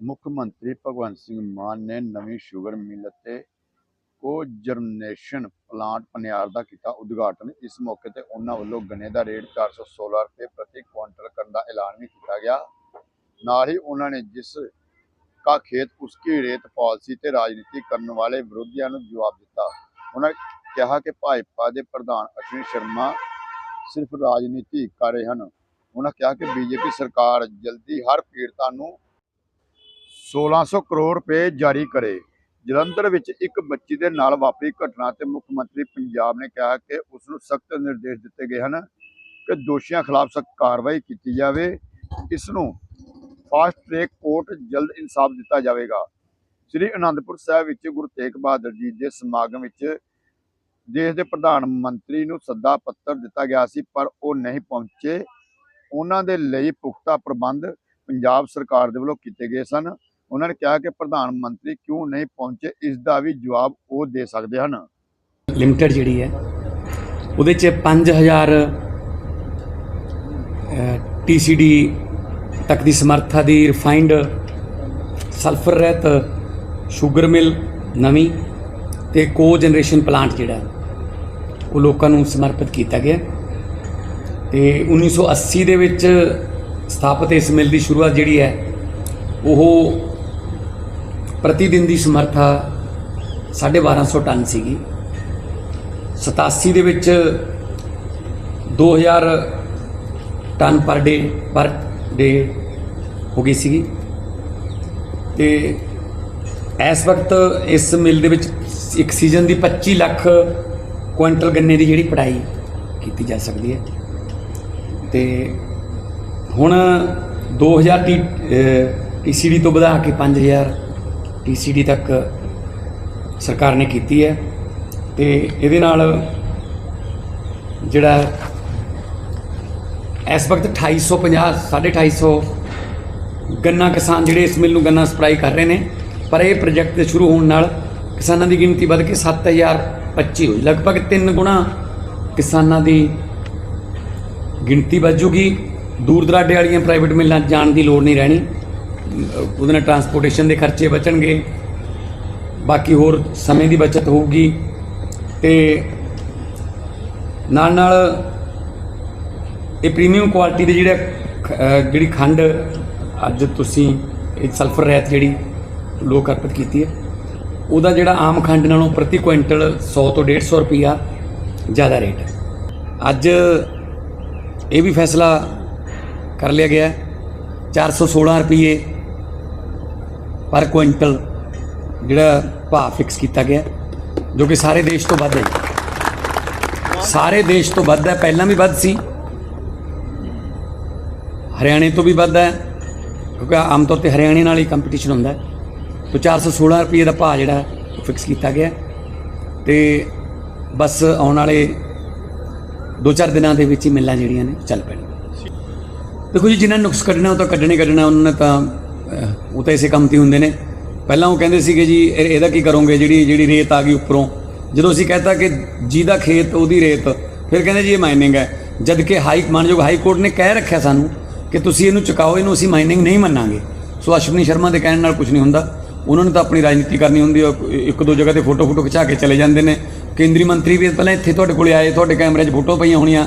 ਮੁੱਖ ਮੰਤਰੀ ਭਗਵੰਤ ਸਿੰਘ ਮਾਨ ਨੇ ਨਵੀਂ ਸ਼ੂਗਰ ਮਿਲ ਅਤੇ ਕੋਜਰਨੇਸ਼ਨ ਪਲਾਂਟ ਪਨਿਆਰ ਦਾ ਕੀਤਾ ਉਦਘਾਟਨ। ਇਸ ਮੌਕੇ ਤੇ ਉਹਨਾਂ ਵੱਲੋਂ ਗੰਨੇ ਦਾ ਰੇਟ 416 ਰੁਪਏ ਪ੍ਰਤੀ ਕੁਇੰਟਲ ਕਰਨ ਦਾ ਐਲਾਨ ਵੀ ਕੀਤਾ ਗਿਆ। ਨਾਲ ਹੀ ਉਹਨਾਂ ਨੇ ਜਿਸ ਕਾ ਖੇਤ ਉਸਕੀ ਰੇਤ ਪਾਲਿਸੀ ਤੇ ਰਾਜਨੀਤੀ ਕਰਨ ਵਾਲੇ ਵਿਰੋਧੀਆਂ ਨੂੰ ਜਵਾਬ ਦਿੱਤਾ। ਉਹਨਾਂ ਕਿਹਾ ਕਿ ਭਾਜਪਾ ਦੇ ਪ੍ਰਧਾਨ ਅਸ਼ਵਨੀ ਸ਼ਰਮਾ ਸਿਰਫ ਰਾਜਨੀਤੀ ਕਰ ਰਹੇ ਹਨ। ਉਹਨਾਂ ਕਿਹਾ ਕਿ ਬੀਜੇਪੀ ਸਰਕਾਰ ਜਲਦੀ ਹਰ ਪੀੜਤਾਂ ਨੂੰ 1600 ਕਰੋੜ ਰੁਪਏ ਜਾਰੀ ਕਰੇ। ਜਲੰਧਰ ਵਿੱਚ ਇੱਕ ਬੱਚੀ ਦੇ ਨਾਲ ਵਾਪਰੀ ਘਟਨਾ ਤੇ ਮੁੱਖ ਮੰਤਰੀ ਪੰਜਾਬ ਨੇ ਕਿਹਾ ਕਿ ਉਸ ਨੂੰ ਸਖਤ ਨਿਰਦੇਸ਼ ਦਿੱਤੇ ਗਏ ਹਨ ਕਿ ਦੋਸ਼ੀਆਂ ਖਿਲਾਫ ਸਖਤ ਕਾਰਵਾਈ ਕੀਤੀ ਜਾਵੇ। ਇਸ ਨੂੰ ਫਾਸਟ ਟ੍ਰੈਕ ਕੋਰਟ ਜਲਦ ਇਨਸਾਫ ਦਿੱਤਾ ਜਾਵੇਗਾ। ਸ੍ਰੀ ਅਨੰਦਪੁਰ ਸਾਹਿਬ ਵਿੱਚ ਗੁਰੂ ਤੇਗ ਬਹਾਦਰ ਜੀ ਦੇ ਸਮਾਗਮ ਵਿੱਚ ਦੇਸ਼ ਦੇ ਪ੍ਰਧਾਨ ਮੰਤਰੀ ਨੂੰ ਸੱਦਾ ਪੱਤਰ ਦਿੱਤਾ ਗਿਆ ਸੀ, ਪਰ ਉਹ ਨਹੀਂ ਪਹੁੰਚੇ। ਉਹਨਾਂ ਦੇ ਲਈ ਪੁਖਤਾ ਪ੍ਰਬੰਧ ਪੰਜਾਬ ਸਰਕਾਰ ਦੇ ਵੱਲੋਂ ਕੀਤੇ ਗਏ ਸਨ। ਉਹਨਾਂ ਨੇ ਕਿਹਾ ਕਿ ਪ੍ਰਧਾਨ ਮੰਤਰੀ ਕਿਉਂ ਨਹੀਂ ਪਹੁੰਚੇ, ਇਸ ਦਾ ਵੀ ਜਵਾਬ ਉਹ ਦੇ ਸਕਦੇ ਹਨ। ਲਿਮਟਿਡ ਜਿਹੜੀ ਹੈ, ਉਹਦੇ ਚ 5000 ਟੀਸੀਡੀ ਤੱਕ ਦੀ ਸਮਰੱਥਾ ਦੀ ਰਿਫਾਈਨਡ ਸਲਫਰ ਰਹਿਤ ਸ਼ੂਗਰ ਮਿਲ ਨਵੀਂ ਤੇ ਕੋ ਜਨਰੇਸ਼ਨ ਪਲਾਂਟ ਜਿਹੜਾ, ਉਹ ਲੋਕਾਂ ਨੂੰ ਸਮਰਪਿਤ ਕੀਤਾ ਗਿਆ। ਤੇ 1980 ਦੇ ਵਿੱਚ ਸਥਾਪਿਤ ਇਸ ਮਿਲ ਦੀ ਸ਼ੁਰੂਆਤ ਜਿਹੜੀ ਹੈ, ਉਹ ਪ੍ਰਤੀ ਦਿਨ ਦੀ ਸਮਰੱਥਾ 1250 ਟਨ ਸੀਗੀ 87 ਦੇ ਵਿੱਚ 2000 ਟਨ ਪਰ ਡੇ ਪਰ ਡੇ ਹੋ ਗਈ ਸੀਗੀ ਤੇ ਇਸ ਵਕਤ ਇਸ ਮਿਲ ਦੇ ਵਿੱਚ ਇੱਕ ਸੀਜ਼ਨ ਦੀ 25 ਲੱਖ ਕੁਇੰਟਲ ਗੰਨੇ ਦੀ ਜਿਹੜੀ ਪੜਾਈ ਕੀਤੀ ਜਾ ਸਕਦੀ ਹੈ ਤੇ ਹੁਣ 2000 ਟੀ ਟੀਸੀਡੀ ਤੋਂ ਵਧਾ ਕੇ 5000 ਟੀਸੀਡੀ ਤੱਕ ਸਰਕਾਰ ਨੇ ਕੀਤੀ ਹੈ ਤੇ ਇਹਦੇ ਨਾਲ ਜਿਹੜਾ ਇਸ ਵਕਤ 2850 250 ਗੰਨਾ ਕਿਸਾਨ ਜਿਹੜੇ ਇਸ ਮਿਲ ਨੂੰ ਗੰਨਾ ਸਪਲਾਈ ਕਰ ਰਹੇ ਨੇ, ਪਰ ਇਹ ਪ੍ਰੋਜੈਕਟ ਦੇ ਸ਼ੁਰੂ ਹੋਣ ਨਾਲ ਕਿਸਾਨਾਂ ਦੀ ਗਿਣਤੀ ਵੱਧ ਕੇ 7025 ਹੋਈ। ਲਗਭਗ 3 ਗੁਣਾ ਕਿਸਾਨਾਂ ਦੀ ਗਿਣਤੀ ਵੱਜੂਗੀ ਦੂਰ ਦਰਾਡੇ ਵਾਲੀਆਂ ਪ੍ਰਾਈਵੇਟ ਮਿਲਾਂ ਜਾਣ ਦੀ ਲੋੜ ਨਹੀਂ ਰਹਿਣੀ। ਉਹਦੇ ਨਾਲ ਟਰਾਂਸਪੋਰਟੇਸ਼ਨ ਦੇ ਖਰਚੇ ਬਚਣਗੇ। ਬਾਕੀ ਹੋਰ ਸਮੇਂ ਦੀ ਬਚਤ ਹੋਊਗੀ। ਤੇ ਨਾਲ ਨਾਲ ਇਹ ਪ੍ਰੀਮੀਅਮ ਕੁਆਲਿਟੀ ਦੇ ਜਿਹੜੇ ਖ- ਜਿਹੜੀ ਖੰਡ ਅੱਜ ਤੁਸੀਂ, ਇਹ ਸਲਫਰ ਰਹਿਤ ਜਿਹੜੀ ਲੋਕ ਅਰਪਿਤ ਕੀਤੀ ਹੈ, ਉਹਦਾ ਜਿਹੜਾ ਆਮ ਖੰਡ ਨਾਲੋਂ ਪ੍ਰਤੀ ਕੁਇੰਟਲ 100 ਤੋਂ 150 ਰੁਪਿਆ ਜ਼ਿਆਦਾ ਰੇਟ ਹੈ। ਅੱਜ ਇਹ ਵੀ ਫੈਸਲਾ ਕਰ ਲਿਆ ਗਿਆ ਹੈ। 416 ਰੁਪਏ ਪਰ ਕੁਇੰਟਲ ਜਿਹੜਾ ਭਾਅ ਫਿਕਸ ਕੀਤਾ ਗਿਆ, ਜੋ ਕਿ ਸਾਰੇ ਦੇਸ਼ ਤੋਂ ਵੱਧ ਹੈ। ਸਾਰੇ ਦੇਸ਼ ਤੋਂ ਵੱਧ ਹੈ, ਪਹਿਲਾਂ ਵੀ ਵੱਧ ਸੀ। ਹਰਿਆਣੇ ਤੋਂ ਵੀ ਵੱਧ ਹੈ, ਕਿਉਂਕਿ ਆਮ ਤੌਰ ਤੇ ਹਰਿਆਣੇ ਨਾਲ ਹੀ ਕੰਪੀਟੀਸ਼ਨ ਹੁੰਦਾ ਹੈ। ਤੋਂ 416 ਰੁਪਏ ਦਾ ਭਾਅ ਜਿਹੜਾ ਫਿਕਸ ਕੀਤਾ ਗਿਆ। ਹੈ। ਤੇ ਬਸ ਆਉਣ ਵਾਲੇ 2-4 ਦਿਨਾਂ ਦੇ ਵਿੱਚ ਹੀ ਮਿਲਾਂ ਜਿਹੜੀਆਂ ਨੇ, ਚੱਲ ਪੈਣਗੀਆਂ। ਦੇਖੋ ਜੀ ਜਿਨ੍ਹਾਂ ਨੁਕਸ ਕੱਢਣਾ, ਉਹ ਤਾਂ ਕੱਢਣੇ ਕੱਢਣਾ ਉਹਨਾਂ ਨੇ ਤਾਂ ਉਹ ਤਾਂ ਇਸੇ ਕੰਮ ਤੇ ਹੁੰਦੇ ਨੇ। ਪਹਿਲਾਂ ਉਹ ਕਹਿੰਦੇ ਸੀਗੇ ਜੀ, ਇਹ- ਇਹਦਾ ਕੀ ਕਰੋਗੇ? ਜਿਹੜੀ ਜਿਹੜੀ ਰੇਤ ਆ ਗਈ ਉੱਪਰੋਂ। ਜਦੋਂ ਅਸੀਂ ਕਹਤਾ ਕਿ ਜਿਹਦਾ ਖੇਤ ਉਹਦੀ ਰੇਤ, ਫਿਰ ਕਹਿੰਦੇ ਜੀ ਇਹ ਮਾਈਨਿੰਗ ਹੈ। ਜਦ ਕਿ ਹਾਈ ਮਾਨਯੋਗ ਹਾਈ ਕੋਰਟ ਨੇ ਕਹਿ ਰੱਖਿਆ ਸਾਨੂੰ ਕਿ ਤੁਸੀਂ ਇਹਨੂੰ ਚੁਕਾਓ, ਇਹਨੂੰ ਅਸੀਂ ਮਾਈਨਿੰਗ ਨਹੀਂ ਮੰਨਾਂਗੇ। ਸੋ ਅਸ਼ਵਨੀ ਸ਼ਰਮਾ ਦੇ ਕਹਿਣ ਨਾਲ ਕੁਝ ਨਹੀਂ ਹੁੰਦਾ। ਉਹਨਾਂ ਨੇ ਤਾਂ ਆਪਣੀ ਰਾਜਨੀਤੀ ਕਰਨੀ ਹੁੰਦੀ ਹੈ। ਇੱਕ ਦੋ ਜਗ੍ਹਾ ਤੇ ਫੋਟੋ ਫੋਟੋ ਖਿਚਾ ਕੇ ਚਲੇ ਜਾਂਦੇ ਨੇ। ਕੇਂਦਰੀ ਮੰਤਰੀ ਵੀ ਪਹਿਲਾਂ ਇੱਥੇ ਤੁਹਾਡੇ ਕੋਲੇ ਆਏ, ਤੁਹਾਡੇ ਕੈਮਰੇ 'ਚ ਫੋਟੋ ਪਈਆਂ ਹੋਣੀਆਂ।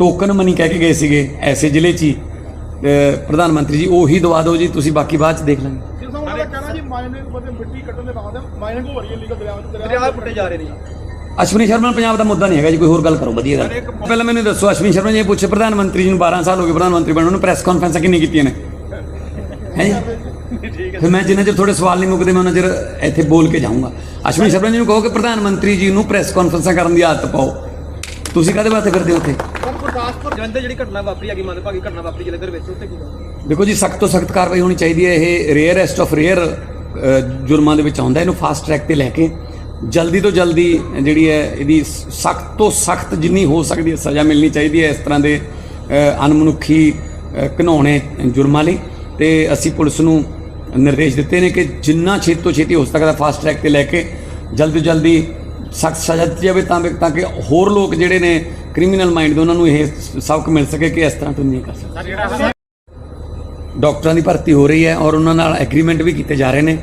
ਟੋਕਨ ਮਨੀ ਕਹਿ ਕੇ ਗਏ ਸੀਗੇ ਐਸੇ ਜ਼ਿਲ੍ਹੇ 'ਚ ਹੀ। ਅ, ਪ੍ਰਧਾਨ ਮੰਤਰੀ ਜੀ ਉਹੀ ਦਵਾ ਦਿਓ ਜੀ ਤੁਸੀਂ ਬਾਕੀ ਬਾਅਦ 'ਚ ਦੇਖ ਲਾਂਗੇ। ਜਿਸ ਉਹਨਾਂ ਦਾ ਕਹਿਣਾ ਜੀ ਮਾਈਨਿੰਗ ਬਦੇ ਮਿੱਟੀ ਕੱਢਣ ਦੇ ਬਾਅਦ ਮਾਈਨਿੰਗ ਹੋ ਰਹੀ ਹੈ ਲੀਗਲ ਦਰਿਆ ਵਿੱਚ ਦਰਿਆ ਪੁੱਟੇ ਜਾ ਰਹੇ ਨੇ ਜੀ। ਅਸ਼ਵਨੀ ਸ਼ਰਮਾ ਪੰਜਾਬ ਦਾ ਮੁੱਦਾ ਨਹੀਂ ਹੈਗਾ ਜੀ ਕੋਈ ਹੋਰ ਗੱਲ ਕਰੋ ਵਧੀਆ ਗੱਲ। ਪਹਿਲਾਂ ਮੈਨੂੰ ਦੱਸੋ ਅਸ਼ਵਨੀ ਸ਼ਰਮਾ ਜੀ ਇਹ ਪੁੱਛੇ ਪ੍ਰਧਾਨ ਮੰਤਰੀ ਜੀ ਨੂੰ 12 ਸਾਲ ਹੋ ਗਏ ਪ੍ਰਧਾਨ ਮੰਤਰੀ ਬਣਨ ਨੂੰ ਪ੍ਰੈਸ ਕਾਨਫਰੰਸਾਂ ਕਿੰਨੀ ਕੀਤੀਆਂ ਨੇ? ਹੈ ਜੀ? ਫਿਰ ਮੈਂ ਜਿੰਨਾ ਚਿਰ ਤੁਹਾਡੇ ਸਵਾਲ ਨਹੀਂ ਮੁੱਕਦੇ ਮੈਂ ਉਹਨਾਂ ਚਿਰ ਇੱਥੇ ਬੋਲ ਕੇ ਜਾਊਂਗਾ। ਅਸ਼ਵਨੀ ਸ਼ਰਮਾ ਜੀ ਨੂੰ ਕਹੋ ਕਿ ਪ੍ਰਧਾਨ ਮੰਤਰੀ ਜੀ ਨੂੰ ਪ੍ਰੈਸ ਕਾਨਫਰੰਸਾਂ ਕਰਨ ਦੀ ਆਦਤ ਪਾਓ। ਤੁਸੀਂ ਕਾਹਦੇ ਵਾਸਤੇ ਫਿਰਦੇ ਹੋ ਉੱਥੇ? ਪਰ ਗੁਰਦਾਸਪੁਰ ਜਲੰਧਰ ਜਿਹੜੀ ਘਟਨਾ ਵਾਪਰੀ ਹੈਗੀ ਮੰਦਭਾਗੀ ਘਟਨਾ ਵਾਪਰੀ ਜਲੰਧਰ ਵਿੱਚ ਉੱਤੇ ਕੀ? ਦੇਖੋ ਜੀ ਸਖਤ ਤੋਂ ਸਖਤ ਕਾਰਵਾਈ ਹੋਣੀ ਚਾਹੀਦੀ ਹੈ। ਇਹ ਰੇਅਰੈਸਟ ਆਫ ਰੇਅਰ ਜੁਰਮਾਂ ਦੇ ਵਿੱਚ ਆਉਂਦਾ। ਇਹਨੂੰ ਫਾਸਟ ਟਰੈਕ ਤੇ ਲੈ ਕੇ ਜਲਦੀ ਤੋਂ ਜਲਦੀ ਜਿਹੜੀ ਹੈ ਇਹਦੀ ਸਖਤ ਤੋਂ ਸਖਤ ਜਿੰਨੀ ਹੋ ਸਕਦੀ ਹੈ ਸਜ਼ਾ ਮਿਲਣੀ ਚਾਹੀਦੀ ਹੈ ਇਸ ਤਰ੍ਹਾਂ ਦੇ ਅ, ਅਣਮਨੁੱਖੀ ਅ, ਘਿਨਾਉਣੇ ਜੁਰਮਾਂ ਲਈ ਤੇ ਅਸੀਂ ਪੁਲਿਸ ਨੂੰ ਨਿਰਦੇਸ਼ ਦਿੱਤੇ ਨੇ ਕਿ ਜਿੰਨਾ ਛੇਤੀ ਤੋਂ ਛੇਤੀ ਹੋ ਸਕਦਾ ਫਾਸਟ ਟਰੈਕ ਤੇ ਲੈ ਕੇ ਜਲਦੀ ਤੋਂ ਜਲਦੀ ਸਖਤ ਸਜ਼ਾ ਦਿੱਤੀ ਜਾਵੇ ਤਾਂ ਵੀ ਤਾਂ ਕਿ ਹੋਰ ਲੋਕ ਜਿਹੜੇ ਨੇ ਕ੍ਰਿਮੀਨਲ ਮਾਈਂਡ ਦੇ ਉਹਨਾਂ ਨੂੰ ਇਹ ਸਬਕ ਮਿਲ ਸਕੇ ਕਿ ਇਸ ਤਰ੍ਹਾਂ ਤੋਂ ਨਹੀਂ ਕਰ ਸਕਦੇ ਡਾਕਟਰਾਂ ਦੀ ਭਰਤੀ ਹੋ ਰਹੀ ਹੈ ਔਰ ਉਹਨਾਂ ਨਾਲ ਐਗਰੀਮੈਂਟ ਵੀ ਕੀਤੇ ਜਾ ਰਹੇ ਨੇ।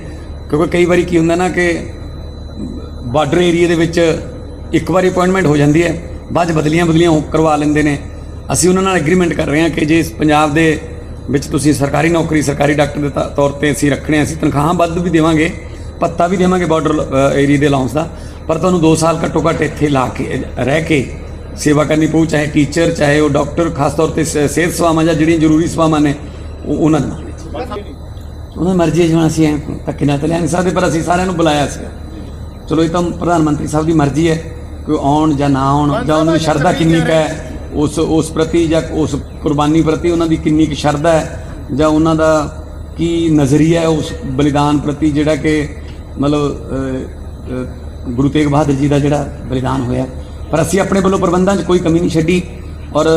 ਕਿਉਂਕਿ ਕਈ ਵਾਰੀ ਕੀ ਹੁੰਦਾ ਨਾ ਕਿ ਬਾਰਡਰ ਏਰੀਆ ਦੇ ਵਿੱਚ ਇੱਕ ਵਾਰੀ ਅਪਾਇੰਟਮੈਂਟ ਹੋ ਜਾਂਦੀ ਹੈ ਬਾਅਦ 'ਚ ਬਦਲੀਆਂ ਬਦਲੀਆਂ ਹੋ- ਕਰਵਾ ਲੈਂਦੇ ਨੇ। ਅਸੀਂ ਉਹਨਾਂ ਨਾਲ ਐਗਰੀਮੈਂਟ ਕਰ ਰਹੇ ਹਾਂ ਕਿ ਜੇ ਪੰਜਾਬ ਦੇ ਵਿੱਚ ਤੁਸੀਂ ਸਰਕਾਰੀ ਨੌਕਰੀ ਸਰਕਾਰੀ ਡਾਕਟਰ ਦੇ ਤੌਰ ਤੇ ਅਸੀਂ ਰੱਖਣੇ ਹਾਂ, ਅਸੀਂ ਤਨਖਾਹਾਂ ਵੱਧ ਵੀ ਦੇਵਾਂਗੇ ਭੱਤਾ ਵੀ ਦੇਵਾਂਗੇ ਬਾਰਡਰ ਏਰੀਆ ਦੇ ਅਲਾਉਂਸ ਦਾ। ਪਰ ਤੁਹਾਨੂੰ 2 ਸਾਲ ਘੱਟੋ ਘੱਟ ਇੱਥੇ ਲਾ ਕੇ, ਰਹਿ ਕੇ ਸੇਵਾ ਕਰਨੀ ਪਊ, ਚਾਹੇ ਟੀਚਰ, ਚਾਹੇ ਉਹ ਡਾਕਟਰ, ਖਾਸ ਤੌਰ ਤੇ ਸ- ਸਿਹਤ ਸੇਵਾਵਾਂ ਜਾਂ ਜਿਹੜੀਆਂ ਜ਼ਰੂਰੀ ਸੇਵਾਵਾਂ ਨੇ, ਉਹ ਉਹਨਾਂ ਨਾਲ। ਉਹਨਾਂ ਦੀ ਮਰਜ਼ੀ ਜਿਵੇਂ ਅਸੀਂ ਐਂ ਧੱਕੇ ਨਾਲ ਤਾਂ ਲੈ ਨਹੀਂ ਸਕਦੇ, ਪਰ ਅਸੀਂ ਸਾਰਿਆਂ ਨੂੰ ਬੁਲਾਇਆ ਸੀ। ਚਲੋ ਇਹ ਤਾਂ ਪ੍ਰਧਾਨ ਮੰਤਰੀ ਸਾਹਿਬ ਦੀ ਮਰਜ਼ੀ ਹੈ ਕਿ ਆਉਣ ਜਾਂ ਨਾ ਆਉਣ, ਜਾਂ ਉਹਨਾਂ ਦੀ ਸ਼ਰਧਾ ਕਿੰਨੀ ਕੁ ਹੈ, ਉਸ ਉਸ ਪ੍ਰਤੀ ਜਾਂ ਉਸ ਕੁਰਬਾਨੀ ਪ੍ਰਤੀ ਉਹਨਾਂ ਦੀ ਕਿੰਨੀ ਕੁ ਸ਼ਰਧਾ ਹੈ, ਜਾਂ ਉਹਨਾਂ ਦਾ ਕੀ ਨਜ਼ਰੀਆ ਹੈ ਉਸ ਬਲੀਦਾਨ ਪ੍ਰਤੀ ਜਿਹੜਾ ਕਿ ਮਤਲਬ ਗੁਰੂ ਤੇਗ ਬਹਾਦਰ ਜੀ ਦਾ ਜਿਹੜਾ ਬਲੀਦਾਨ ਹੋਇਆ। ਪਰ ਅਸੀਂ ਆਪਣੇ ਵੱਲੋਂ ਪ੍ਰਬੰਧਾਂ 'ਚ ਕੋਈ ਕਮੀ ਨਹੀਂ ਛੱਡੀ ਔਰ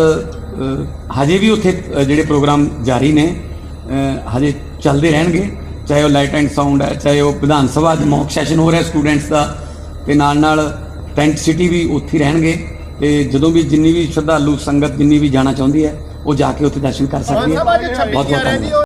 ਹਜੇ ਵੀ ਉੱਥੇ ਜਿਹੜੇ ਪ੍ਰੋਗਰਾਮ ਜਾਰੀ ਨੇ ਹਜੇ ਚੱਲਦੇ ਰਹਿਣਗੇ। ਚਾਹੇ ਉਹ ਲਾਈਟ ਐਂਡ ਸਾਊਂਡ ਹੈ ਚਾਹੇ ਉਹ ਵਿਧਾਨ ਸਭਾ ਚ ਮੌਕ ਸੈਸ਼ਨ ਹੋ ਰਿਹਾ ਸਟੂਡੈਂਟਸ ਦਾ ਤੇ ਨਾਲ ਨਾਲ ਟੈਂਟ ਸਿਟੀ ਵੀ ਉੱਥੇ ਹੀ ਰਹਿਣਗੇ। ਤੇ ਜਦੋਂ ਵੀ ਜਿੰਨੀ ਵੀ ਸ਼ਰਧਾਲੂ ਸੰਗਤ ਜਿੰਨੀ ਵੀ ਜਾਣਾ ਚਾਹੁੰਦੀ ਹੈ ਉਹ ਜਾ ਕੇ ਉੱਥੇ ਦਰਸ਼ਨ ਕਰ ਸਕਦੀ ਹੈ। ਬਹੁਤ ਬਹੁਤ ਧੰਨਵਾਦ।